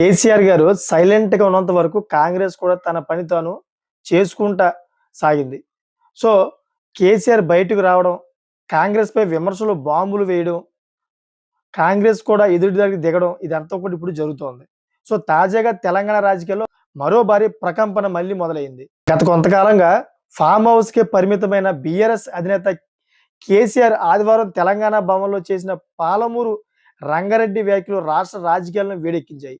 కేసీఆర్ గారు సైలెంట్గా ఉన్నంత వరకు కాంగ్రెస్ కూడా తన పని తాను చేసుకుంటా సాగింది. సో కేసీఆర్ బయటకు రావడం కాంగ్రెస్ పై విమర్శలు బాంబులు వేయడం కాంగ్రెస్ కూడా ఎదుటి దగ్గరికి దిగడం ఇదంతా కూడా ఇప్పుడు జరుగుతోంది. సో తాజాగా తెలంగాణ రాజకీయాల్లో మరో భారీ ప్రకంపన మళ్ళీ మొదలైంది. గత కొంతకాలంగా ఫామ్ హౌస్ కే పరిమితమైన బీఆర్ఎస్ అధినేత కేసీఆర్ ఆదివారం తెలంగాణ భవన్లో చేసిన పాలమూరు రంగారెడ్డి వ్యాఖ్యలు రాష్ట్ర రాజకీయాలను వేడెక్కించాయి.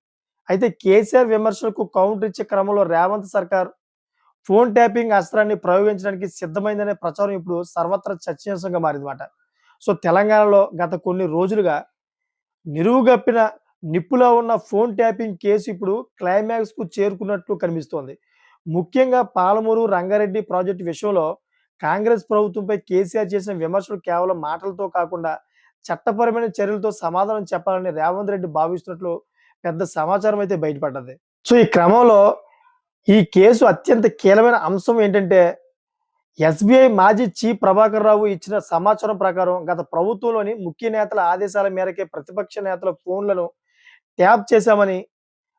అయితే కేసీఆర్ విమర్శలకు కౌంటర్ ఇచ్చే క్రమంలో రేవంత్ సర్కార్ ఫోన్ ట్యాపింగ్ అస్త్రాన్ని ప్రయోగించడానికి సిద్ధమైందనే ప్రచారం ఇప్పుడు సర్వత్రా చర్చనీయాంశంగా మారిందన్నమాట. సో తెలంగాణలో గత కొన్ని రోజులుగా నిరువుగప్పిన నిప్పులో ఉన్న ఫోన్ ట్యాపింగ్ కేసు ఇప్పుడు క్లైమాక్స్కు చేరుకున్నట్లు కనిపిస్తోంది. ముఖ్యంగా పాలమూరు రంగారెడ్డి ప్రాజెక్టు విషయంలో కాంగ్రెస్ ప్రభుత్వంపై కేసీఆర్ చేసిన విమర్శలు కేవలం మాటలతో కాకుండా చట్టపరమైన చర్యలతో సమాధానం చెప్పాలని రేవంత్ రెడ్డి భావిస్తున్నట్లు పెద్ద సమాచారం అయితే బయటపడ్డది. సో ఈ క్రమంలో ఈ కేసు అత్యంత కీలమైన అంశం ఏంటంటే ఎస్బీఐ మాజీ చీఫ్ ప్రభాకర్ రావు ఇచ్చిన సమాచారం ప్రకారం గత ప్రభుత్వంలోని ముఖ్య నేతల ఆదేశాల మేరకే ప్రతిపక్ష నేతల ఫోన్లను ట్యాప్ చేశామని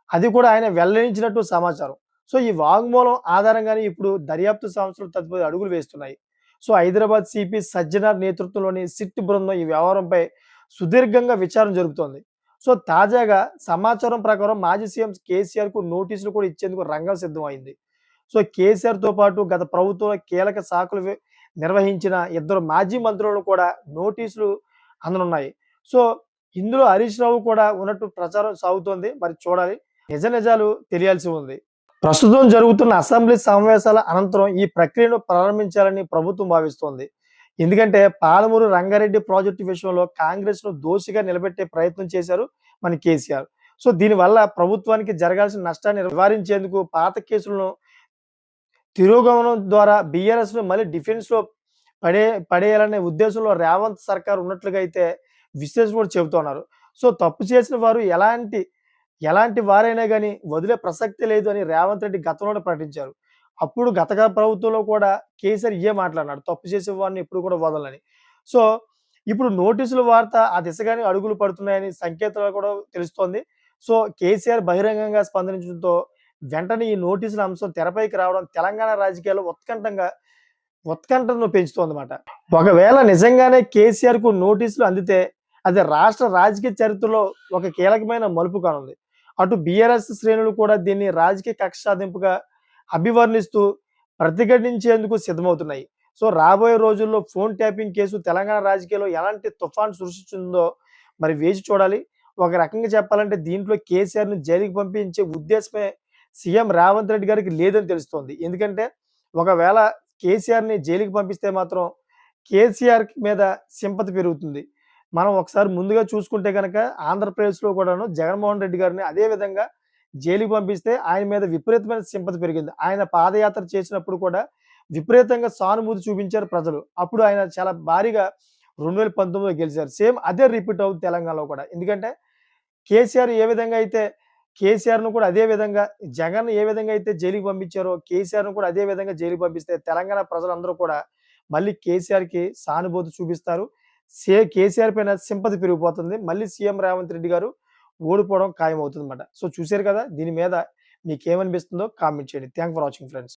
అది కూడా ఆయన వెల్లడించినట్టు సమాచారం. సో ఈ వాంగ్మూలం ఆధారంగానే ఇప్పుడు దర్యాప్తు సంస్థలు తదుపరి అడుగులు వేస్తున్నాయి. సో హైదరాబాద్ సిపి సజ్జనార్ నేతృత్వంలోని సిట్ బృందం ఈ వ్యవహారంపై సుదీర్ఘంగా విచారణ జరుపుతోంది. సో తాజాగా సమాచారం ప్రకారం మాజీ సీఎం కేసీఆర్కు నోటీసులు కూడా ఇచ్చేందుకు రంగం సిద్ధం అయింది సో కేసీఆర్తో పాటు గత ప్రభుత్వంలో కీలక శాఖలు నిర్వహించిన ఇద్దరు మాజీ మంత్రులు కూడా నోటీసులు అందనున్నాయి. సో ఇందులో హరీష్ రావు కూడా ఉన్నట్టు ప్రచారం సాగుతోంది. మరి చూడాలి. నిజ నిజాలు తెలియాల్సి ఉంది. ప్రస్తుతం జరుగుతున్న అసెంబ్లీ సమావేశాల అనంతరం ఈ ప్రక్రియను ప్రారంభించాలని ప్రభుత్వం భావిస్తోంది. ఎందుకంటే పాలమూరు రంగారెడ్డి ప్రాజెక్టు విషయంలో కాంగ్రెస్ను దోషిగా నిలబెట్టే ప్రయత్నం చేశారు మన కేసీఆర్. సో దీనివల్ల ప్రభుత్వానికి జరగాల్సిన నష్టాన్ని నివారించేందుకు పాత కేసులను తిరోగమనం ద్వారా బీఆర్ఎస్ను మళ్ళీ డిఫెన్స్లో పడే పడేయాలనే ఉద్దేశంలో రేవంత్ సర్కార్ ఉన్నట్లుగా అయితే విశ్లేషకుడు చెబుతున్నారు సో తప్పు చేసిన వారు ఎలాంటి ఎలాంటి వారైనా కానీ వదిలే ప్రసక్తి లేదు అని రేవంత్ రెడ్డి గతంలోనే ప్రకటించారు. అప్పుడు గత ప్రభుత్వంలో కూడా కేసీఆర్ ఇయే మాట్లాడినాడు. తప్పు చేసే వారిని ఎప్పుడు కూడా వదలని. సో ఇప్పుడు నోటీసుల వార్త ఆ దిశగానే అడుగులు పడుతున్నాయని సంకేతాలు కూడా తెలుస్తోంది. సో కేసీఆర్ బహిరంగంగా స్పందించడంతో వెంటనే ఈ నోటీసుల అంశం తెరపైకి రావడం తెలంగాణ రాజకీయాల్లో ఉత్కంఠంగా ఉత్కంఠను పెంచుతోందన్నమాట. ఒకవేళ నిజంగానే కేసీఆర్కు నోటీసులు అందితే అది రాష్ట్ర రాజకీయ చరిత్రలో ఒక కీలకమైన మలుపు కానుంది. అటు బీఆర్ఎస్ శ్రేణులు కూడా దీన్ని రాజకీయ కక్ష సాధింపుగా అభివర్ణిస్తూ ప్రతిఘటించేందుకు సిద్ధమవుతున్నాయి. సో రాబోయే రోజుల్లో ఫోన్ ట్యాపింగ్ కేసు తెలంగాణ రాజకీయాల్లో ఎలాంటి తుఫాన్ సృష్టించిందో మరి వేచి చూడాలి. ఒక రకంగా చెప్పాలంటే దీంట్లో కేసీఆర్ను జైలుకి పంపించే ఉద్దేశమే సీఎం రేవంత్ రెడ్డి గారికి లేదని తెలుస్తోంది. ఎందుకంటే ఒకవేళ కేసీఆర్ని జైలుకి పంపిస్తే మాత్రం కేసీఆర్ మీద సింపతి పెరుగుతుంది. మనం ఒకసారి ముందుగా చూసుకుంటే కనుక ఆంధ్రప్రదేశ్లో కూడాను జగన్మోహన్ రెడ్డి గారిని అదే విధంగా జైలుకి పంపిస్తే ఆయన మీద విపరీతమైన సింపతి పెరిగింది. ఆయన పాదయాత్ర చేసినప్పుడు కూడా విపరీతంగా సానుభూతి చూపించారు ప్రజలు. అప్పుడు ఆయన చాలా భారీగా రెండు వేల పంతొమ్మిదిలో గెలిచారు. సేమ్ అదే రిపీట్ అవుతుంది తెలంగాణలో కూడా. ఎందుకంటే కేసీఆర్ ఏ విధంగా అయితే కేసీఆర్ను కూడా అదే విధంగా జగన్ ఏ విధంగా అయితే జైలుకి పంపించారో కేసీఆర్ను కూడా అదే విధంగా జైలుకి పంపిస్తే తెలంగాణ ప్రజలందరూ కూడా మళ్ళీ కేసీఆర్కి సానుభూతి చూపిస్తారు. సే కేసీఆర్ పైన సింపతి పెరిగిపోతుంది. మళ్ళీ సీఎం రేవంత్ రెడ్డి గారు ఓడిపోవడం ఖాయం అవుతుంది అనమాట సో చూశారు కదా దీని మీద మీకు ఏమనిపిస్తుందో కామెంట్ చేయండి. Thank for watching friends